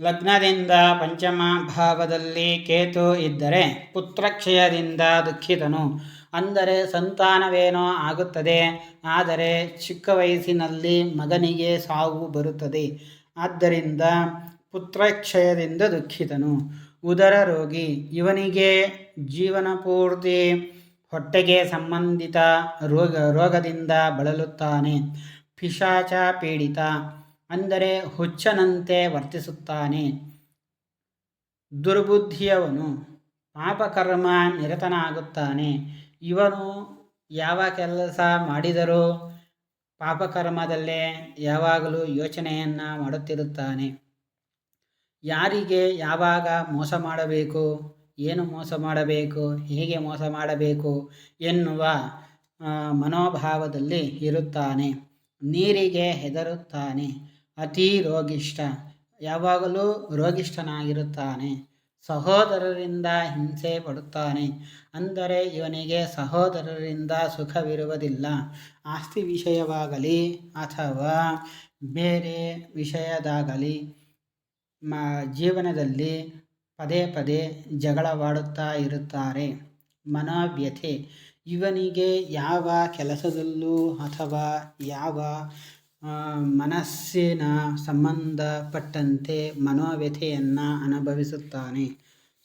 ಲಗ್ನದಿಂದ ಪಂಚಮ ಭಾವದಲ್ಲಿ ಕೇತು ಇದ್ದರೆ ಪುತ್ರಕ್ಷಯದಿಂದ ದುಃಖಿತನು. ಅಂದರೆ ಸಂತಾನವೇನೋ ಆಗುತ್ತದೆ, ಆದರೆ ಚಿಕ್ಕ ವಯಸ್ಸಿನಲ್ಲಿ ಮಗನಿಗೆ ಸಾವು ಬರುತ್ತದೆ. ಆದ್ದರಿಂದ ಪುತ್ರಕ್ಷಯದಿಂದ ದುಃಖಿತನು. ಉದರ ರೋಗಿ, ಇವನಿಗೆ ಜೀವನ ಪೂರ್ತಿ ಹೊಟ್ಟೆಗೆ ಸಂಬಂಧಿತ ರೋಗ, ರೋಗದಿಂದ ಬಳಲುತ್ತಾನೆ. ಪಿಶಾಚ ಪೀಡಿತ ಅಂದರೆ ಹುಚ್ಚನಂತೆ ವರ್ತಿಸುತ್ತಾನೆ. ದುರ್ಬುದ್ಧಿಯವನು ಪಾಪಕರ್ಮ ನಿರತನಾಗುತ್ತಾನೆ. ಇವನು ಯಾವ ಕೆಲಸ ಮಾಡಿದರೂ ಪಾಪಕರ್ಮದಲ್ಲೇ ಯಾವಾಗಲೂ ಯೋಚನೆಯನ್ನು ಮಾಡುತ್ತಿರುತ್ತಾನೆ. ಯಾರಿಗೆ ಯಾವಾಗ ಮೋಸ ಮಾಡಬೇಕು, ಏನು ಮೋಸ ಮಾಡಬೇಕು, ಹೇಗೆ ಮೋಸ ಮಾಡಬೇಕು ಎನ್ನುವ ಮನೋಭಾವದಲ್ಲಿ ಇರುತ್ತಾನೆ. ನೀರಿಗೆ ಹೆದರುತ್ತಾನೆ. ಅತಿ ರೋಗಿಷ್ಠ. ಯಾವಾಗಲೂ ರೋಗಿಷ್ಠನಾಗಿರುತ್ತಾನೆ. ಸಹೋದರರಿಂದ ಹಿಂಸೆ ಪಡುತ್ತಾನೆ. ಅಂದರೆ ಇವನಿಗೆ ಸಹೋದರರಿಂದ ಸುಖವಿರುವುದಿಲ್ಲ. ಆಸ್ತಿ ವಿಷಯವಾಗಲಿ ಅಥವಾ ಬೇರೆ ವಿಷಯದಾಗಲಿ, ಮ, ಜೀವನದಲ್ಲಿ ಪದೇ ಪದೇ ಜಗಳವಾಡುತ್ತಾ ಇರುತ್ತಾರೆ. ಮನೋವ್ಯಥೆ. ಇವನಿಗೆ ಯಾವ ಕೆಲಸದಲ್ಲೂ ಅಥವಾ ಯಾವ ಮನಸ್ಸಿನ ಸಂಬಂಧಪಟ್ಟಂತೆ ಮನೋವ್ಯಥೆಯನ್ನು ಅನುಭವಿಸುತ್ತಾನೆ.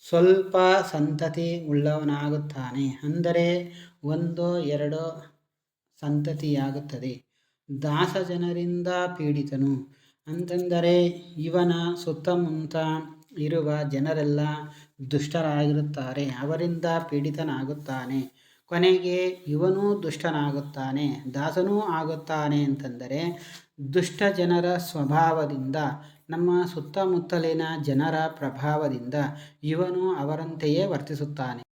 ಸ್ವಲ್ಪ ಸಂತತಿ ಉಳ್ಳವನಾಗುತ್ತಾನೆ. ಅಂದರೆ ಒಂದು ಎರಡು ಸಂತತಿಯಾಗುತ್ತದೆ. ದಾಸ ಜನರಿಂದ ಪೀಡಿತನು. ಅಂತಂದರೆ ಇವನ ಸುತ್ತಮುತ್ತ ಇರುವ ಜನರೆಲ್ಲ ದುಷ್ಟರಾಗಿರುತ್ತಾರೆ. ಅವರಿಂದ ಪೀಡಿತನಾಗುತ್ತಾನೆ. ಕೊನೆಗೆ ಇವನೂ ದುಷ್ಟನಾಗುತ್ತಾನೆ, ದಾಸನೂ ಆಗುತ್ತಾನೆ ಅಂತಂದರೆ ದುಷ್ಟ ಜನರ ಸ್ವಭಾವದಿಂದ, ನಮ್ಮ ಸುತ್ತಮುತ್ತಲಿನ ಜನರ ಪ್ರಭಾವದಿಂದ ಇವನು ಅವರಂತೆಯೇ ವರ್ತಿಸುತ್ತಾನೆ.